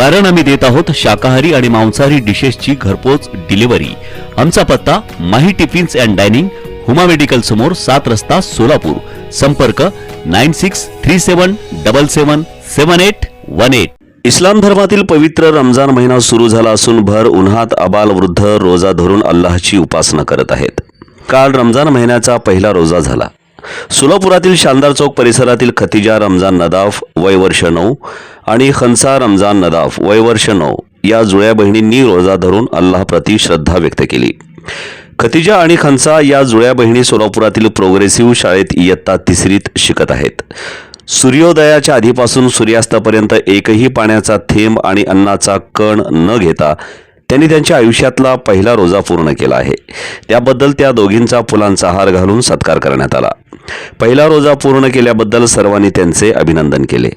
कारण आम्ही देत आहोत शाकाहारी आणि मांसाहारी डिशेसची घरपोच डिलिव्हरी. आमचा पत्ता Mahi tiffins and dining Huma medical समोर सात रस्ता सोलापूर. संपर्क nine six three seven double seven seven eight one eight. Islam धर्मातील पवित्र रमजान महिना सुरू झाला असून भर उन्हात अबाल वृद्ध रोजा धरून अल्लाहची उपासना करत आहेत. काल रमजान महिन्याचा पहिला रोजा झाला. सोलापुरातील शानदार चौक परिसरातील खतिजा रमजान नदाफ वय वर्ष नऊ आणि खनसा रमजान नदाफ वयवर्ष नऊ या जुळ्या बहिणींनी रोजा धरून अल्लाप्रती श्रद्धा व्यक्त केली. खतिजा आणि खनसा या जुळ्या बहिणी सोलापुरातील प्रोग्रेसिव्ह शाळेत इयत्ता तिसरीत शिकत आहेत. सूर्योदयाच्या आधीपासून सूर्यास्तापर्यंत एकही पाण्याचा थेंब आणि अन्नाचा कण न घेता त्यांनी त्यांच्या आयुष्यातला पहिला रोजा पूर्ण केला आहे. त्याबद्दल त्या दोघींचा फुलांचा हार घालून सत्कार करण्यात आला. पहिला रोजा पूर्ण केल्याबद्दल सर्वांनी त्यांचे अभिनंदन केले.